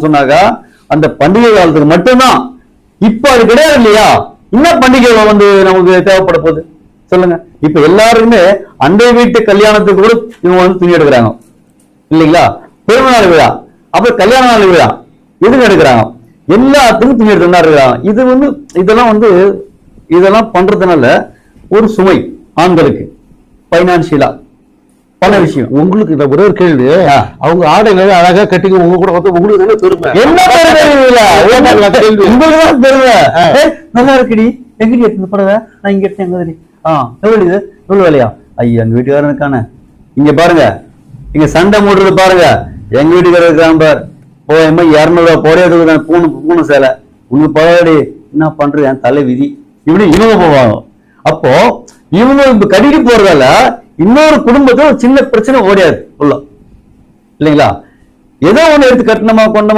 சொன்னாக்கா அந்த பண்டிகை காலத்துக்கு மட்டும்தான். இப்ப அது கிடையாது இல்லையா? என்ன பண்டிகை வந்து நமக்கு தேவைப்பட போகுது? சொல்லுங்க. இப்ப எல்லாருமே அண்டை வீட்டு கல்யாணத்துக்கு கூட இவங்க வந்து துணி எடுக்கிறாங்க. இல்லைங்களா? பெருமநாள் விழா. அப்புறம் கல்யாண நாள் விழா. எதுக்கு எடுக்கிறாங்க? எல்லாத்துக்கும் துணி எடுத்துனா இருக்கிறாங்க. இது வந்து இதெல்லாம் வந்து இதெல்லாம் பண்றதுனால ஒரு சுமை ஆண்களுக்கு. பைனான்சியலா பல விஷயம்? உங்களுக்கு இந்த ஒரே ஒரு கேள்வி. அவங்க ஆடைகளை அழகா கட்டிங்க உங்க கூட வந்து உங்களுக்கு தானே பெருமை? என்ன பெருமை? நல்ல. உங்களுக்கு தான் பெருமை. நல்லா இருக்குடி. எங்கடி எடுத்து புடவை நான் இங்க எடுத்தேன் எங்க ஆ எவ்வளவு இது? எவ்வளவு விலையா? ஐயா எங்க வீட்டுக்காரன் இருக்கானே. இங்க பாருங்க. இங்க சண்டை மூடுறது பாருங்க. எங்க வீட்டுக்காரர் இருக்கான் பார். போயமா இருநூறு ரூபாய் போடே எடுக்குதான் பூணு பூணு சேலை. உனக்கு பரவாயில்லை என்ன பண்றது? என் தலை விதி இப்படி இவங்க போவாங்க. அப்போ இவங்க இப்ப கடிக்கு போறதால இன்னொரு குடும்பத்தில் ஒரு சின்ன பிரச்சனை ஓடியாது. உள்ள. இல்லைங்களா? ஏதோ ஒன்று எடுத்து கட்டணமா கொண்டமா